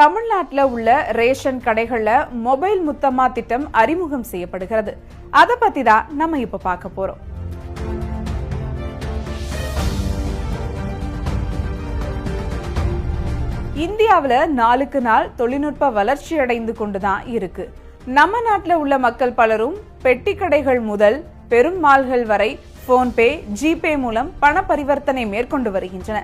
தமிழ்நாட்டில் உள்ள ரேஷன் கடைகளில் மொபைல் முத்தம்மா திட்டம் அறிமுகம் செய்யப்படுகிறது. அதை பத்தி தான் நம்ம இப்ப பார்க்க போறோம். இந்தியாவுல நாளுக்கு நாள் தொழில்நுட்ப வளர்ச்சி அடைந்து கொண்டுதான் இருக்கு. நம்ம நாட்டில் உள்ள மக்கள் பலரும் பெட்டி கடைகள் முதல் பெரும் மால்கள் வரை போன்பே ஜிபே மூலம் பண பரிவர்த்தனை மேற்கொண்டு வருகின்றன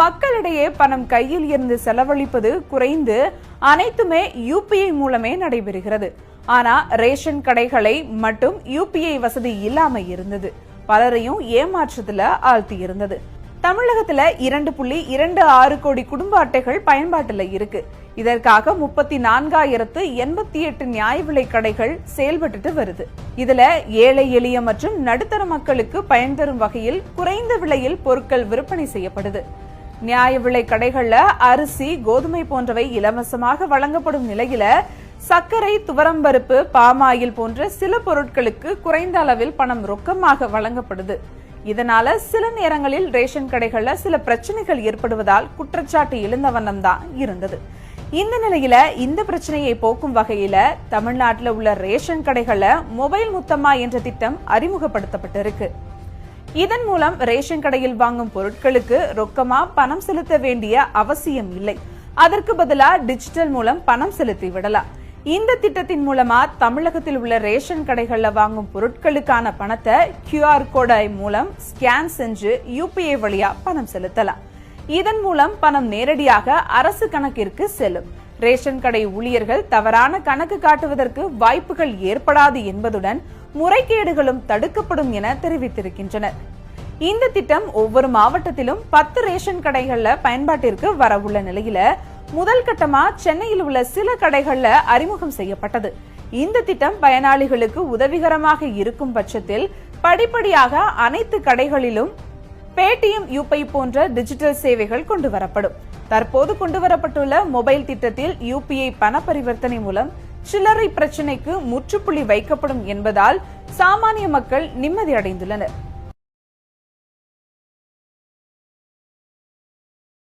மக்களிடையே பணம் கையில் இருந்து செலவழிப்பது குறைந்து அனைத்துமே யூபிஐ மூலமே நடைபெறுகிறது. ஆனா ரேஷன் கடைகளை மட்டும் யூபிஐ வசதி இல்லாம இருந்தது. பலரையும் ஏமாற்றத்துல ஆழ்த்தி இருந்தது தமிழகத்துல இரண்டு புள்ளி இரண்டு ஆறு கோடி குடும்ப அட்டைகள் பயன்பாட்டுல இருக்கு. இதற்காக முப்பத்தி நான்காயிரத்து எண்பத்தி எட்டு நியாய விலை கடைகள் செயல்பட்டுட்டு வருது. இதுல ஏழை எளிய மற்றும் நடுத்தர மக்களுக்கு பயன் தரும் வகையில் குறைந்த விலையில் பொருட்கள் விற்பனை செய்யப்படுது. நியாய விலை கடைகள்ல அரிசி கோதுமை போன்றவை இலவசமாக வழங்கப்படும் நிலையில சர்க்கரை துவரம்பருப்பு பாமாயில் போன்ற சில பொருட்களுக்கு குறைந்த அளவில் பணம் ரொக்கமாக வழங்கப்படுது. இதனால சில நேரங்களில் ரேஷன் கடைகள்ல சில பிரச்சனைகள் ஏற்படுவதால் குற்றச்சாட்டு எழுந்த வண்ணம் தான் இருந்தது. இந்த நிலையில இந்த பிரச்சனையை போக்கும் வகையில தமிழ்நாட்டில் உள்ள ரேஷன் கடைகள்ல மொபைல் முத்தம்மா என்ற திட்டம் அறிமுகப்படுத்தப்பட்டிருக்கு. இதன் மூலம் ரேஷன் கடையில் வாங்கும் பொருட்களுக்கு ரொக்கமா பணம் செலுத்த வேண்டிய அவசியம் இல்லை. அதற்கு பதிலா டிஜிட்டல் மூலம் பணம் செலுத்தி விடலாம். இந்த திட்டத்தின் மூலமா தமிழகத்தில் உள்ள ரேஷன் கடைகள்ல வாங்கும் பொருட்களுக்கான பணத்தை கியூஆர் கோடை மூலம் ஸ்கேன் செஞ்சு யூபிஐ வழியா பணம் செலுத்தலாம். இதன் மூலம் பணம் நேரடியாக அரசு கணக்கிற்கு செல்லும். ரேஷன் கடை ஊழியர்கள் தவறான கணக்கு காட்டுவதற்கு வாய்ப்புகள் ஏற்படாது என்பதுடன் முறைகேடுகளும் தடுக்கப்படும் என தெரிவித்திருக்கின்றனர். இந்த திட்டம் ஒவ்வொரு மாவட்டத்திலும் பத்து ரேஷன் கடைகள்ல பயன்பாட்டிற்கு வரவுள்ள நிலையில முதல் கட்டமா சென்னையில் உள்ள சில கடைகள்ல அறிமுகம் செய்யப்பட்டது. இந்த திட்டம் பயனாளிகளுக்கு உதவிகரமாக இருக்கும் பட்சத்தில் படிப்படியாக அனைத்து கடைகளிலும் பேடிஎம் யூபை போன்ற டிஜிட்டல் சேவைகள் கொண்டு வரப்படும். தற்போது கொண்டு வரப்பட்டுள்ள மொபைல் திட்டத்தில் யூபிஐ பண பரிவர்த்தனை மூலம் சில்லறை பிரச்சினைக்கு முற்றுப்புள்ளி வைக்கப்படும் என்பதால் சாமானிய மக்கள் நிம்மதி அடைந்துள்ளனர்.